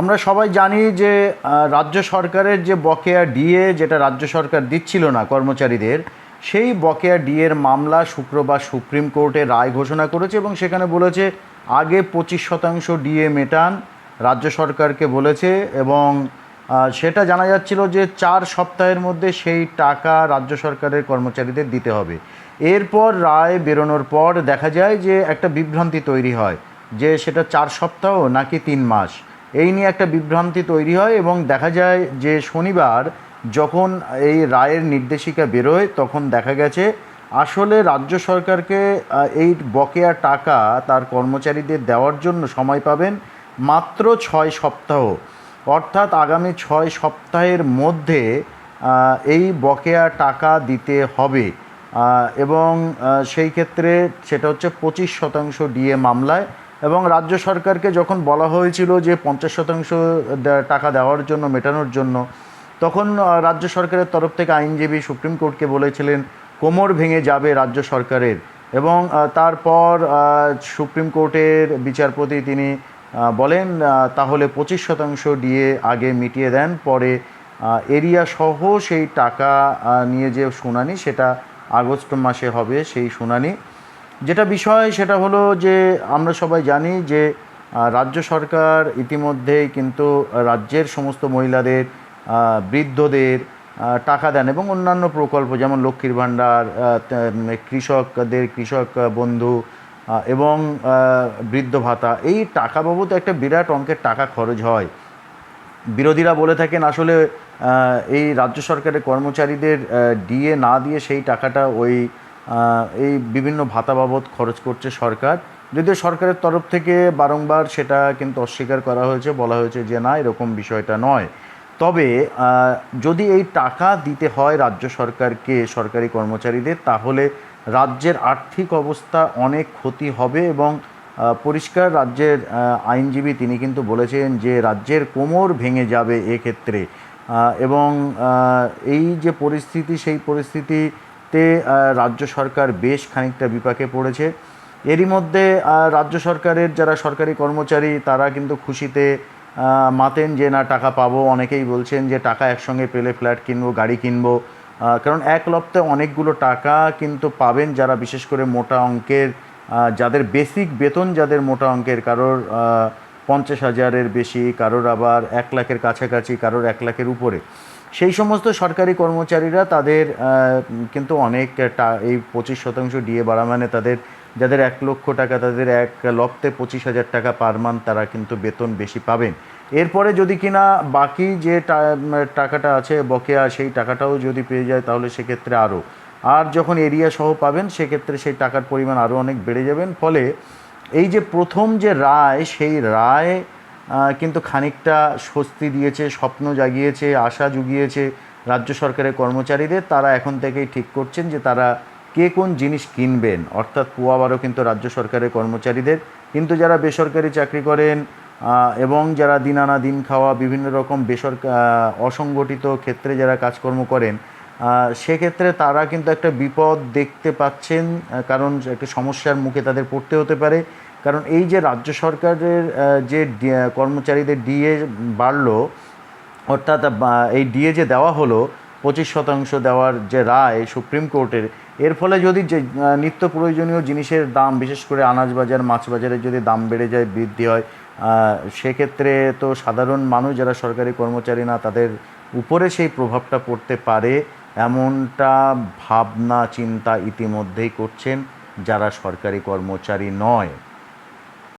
আমরা সবাই জানি যে রাজ্য সরকারের যে বকেয়া ডিএ যেটা রাজ্য সরকার দিচ্ছিল না কর্মচারীদের, সেই বকেয়া ডিএর মামলা শুক্রবার সুপ্রিম কোর্টে রায় ঘোষণা করেছে এবং সেখানে বলেছে, আগে পঁচিশ শতাংশ ডিএ মেটান রাজ্য সরকারকে বলেছে এবং সেটা জানা যাচ্ছিল যে চার সপ্তাহের মধ্যে সেই টাকা রাজ্য সরকারের কর্মচারীদের দিতে হবে। এরপর রায় বেরোনোর পর দেখা যায় যে একটা বিভ্রান্তি তৈরি হয়, যে সেটা চার সপ্তাহ নাকি তিন মাস। এই নিয়ে একটা বিভ্রান্তি তৈরি হয় এবং দেখা যায় যে শনিবার যখন এই রায়ের নির্দেশিকা বেরোয়, তখন দেখা গেছে আসলে রাজ্য সরকারকে এই বকেয়া টাকা তার কর্মচারীদের দেওয়ার জন্য সময় পাবেন মাত্র ছয় সপ্তাহ। অর্থাৎ আগামী ছয় সপ্তাহের মধ্যে এই বকেয়া টাকা দিতে হবে। এবং সেই ক্ষেত্রে সেটা হচ্ছে পঁচিশ শতাংশ ডিএ মামলায়। এবং রাজ্য সরকারকে যখন বলা হয়েছিল যে পঞ্চাশ শতাংশ টাকা দেওয়ার জন্য, মেটানোর জন্য, তখন রাজ্য সরকারের তরফ থেকে আইনজীবী সুপ্রিম কোর্টকে বলেছিলেন, কোমর ভেঙে যাবে রাজ্য সরকারের। এবং তারপর সুপ্রিম কোর্টের বিচারপতি তিনি বলেন তাহলে পঁচিশ শতাংশ দিয়ে আগে মিটিয়ে দেন, পরে এরিয়া সহ সেই টাকা নিয়ে যে শুনানি, সেটা আগস্ট মাসে হবে সেই শুনানি। যেটা বিষয় সেটা হলো যে আমরা সবাই জানি যে রাজ্য সরকার ইতিমধ্যেই কিন্তু রাজ্যের সমস্ত মহিলাদের বৃদ্ধদের টাকা দেন এবং অন্যান্য প্রকল্প যেমন লক্ষ্মীর ভাণ্ডার কৃষকদের কৃষক বন্ধু এবং বৃদ্ধ ভাতা, এই টাকা বাবদ একটা বিরাট অঙ্কের টাকা খরচ হয়। বিরোধীরা বলে থাকেন আসলে এই রাজ্য সরকারের কর্মচারীদের ডিএ না দিয়ে সেই টাকাটা ওই এই বিভিন্ন ভাতা বাবদ খরচ করছে সরকার। যদিও সরকারের তরফ থেকে বারংবার সেটা কিন্তু অস্বীকার করা হয়েছে, বলা হয়েছে যে না, এরকম বিষয়টা নয়। তবে যদি এই টাকা দিতে হয় রাজ্য সরকারকে, সরকারি কর্মচারীদের, তাহলে রাজ্যের আর্থিক অবস্থা অনেক ক্ষতি হবে এবং পরিষ্কার রাজ্যের আইনজীবী তিনি কিন্তু বলেছেন যে রাজ্যের কোমর ভেঙে যাবে এক্ষেত্রে। এবং এই যে পরিস্থিতি, সেই পরিস্থিতিতে আহ, রাজ্য সরকার বেশ খানিকটা বিপাকে পড়েছে। এরই মধ্যে রাজ্য সরকারের যারা সরকারি কর্মচারী তারা কিন্তু খুশিতে মাতেন যে না টাকা পাবো। অনেকেই বলছেন যে টাকা একসঙ্গে পেলে ফ্ল্যাট কিনবো গাড়ি কিনবো। কারণ এক লপ্তে অনেকগুলো টাকা কিন্তু পাবেন যারা বিশেষ করে মোটা অঙ্কের যাদের বেসিক বেতন যাদের মোটা অঙ্কের কারোর পঞ্চাশ হাজারের বেশি কারোর আবার এক লাখের কাছাকাছি কারোর এক লাখের উপরে। সেই সমস্ত সরকারি কর্মচারীরা তাদের কিন্তু অনেক এই পঁচিশ শতাংশ ডিএ বাড়া মানে তাদের, যাদের এক লক্ষ টাকা, তাদের এক লক্ষে পঁচিশ হাজার টাকা পার মান্থ তারা কিন্তু বেতন বেশি পাবেন। এরপরে যদি কিনা বাকি যে টাকাটা আছে, বকেয়া সেই টাকাটাও যদি পেয়ে যায়, তাহলে সেক্ষেত্রে আরও। আর যখন এরিয়া সহ পাবেন, সেক্ষেত্রে সেই টাকার পরিমাণ আরও অনেক বেড়ে যাবেন। ফলে এই যে প্রথম যে রায়, সেই রায় কিন্তু খানিকটা স্বস্তি দিয়েছে, স্বপ্ন জাগিয়েছে, আশা জুগিয়েছে রাজ্য সরকারের কর্মচারীদের। তারা এখন থেকেই ঠিক করছেন যে তারা কে কোন জিনিস কিনবেন। অর্থাৎ পোয়াবারও কিন্তু রাজ্য সরকারের কর্মচারীদের। কিন্তু যারা বেসরকারি চাকরি করেন এবং যারা দিন আনা দিন খাওয়া, বিভিন্ন রকম বেসরকার অসংগঠিত ক্ষেত্রে যারা কাজকর্ম করেন সেক্ষেত্রে তারা কিন্তু একটা বিপদ দেখতে পাচ্ছেন। কারণ একটা সমস্যার মুখে তাদের পড়তে হতে পারে। কারণ এই যে রাজ্য সরকারের যে কর্মচারীদের ডিএ বাড়লো, অর্থাৎ এই ডিএ যে দেওয়া হলো, পঁচিশ শতাংশ দেওয়ার যে রায় সুপ্রিম কোর্টের, এর ফলে যদি যে নিত্য প্রয়োজনীয় জিনিসের দাম, বিশেষ করে আনাজ বাজার মাছ বাজারে যদি দাম বেড়ে যায়, বৃদ্ধি হয় সেক্ষেত্রে তো সাধারণ মানুষ যারা সরকারি কর্মচারী না, তাদের উপরে সেই প্রভাবটা পড়তে পারে, এমনটা ভাবনা, চিন্তা ইতিমধ্যেই করছেন যারা সরকারি কর্মচারী নয়।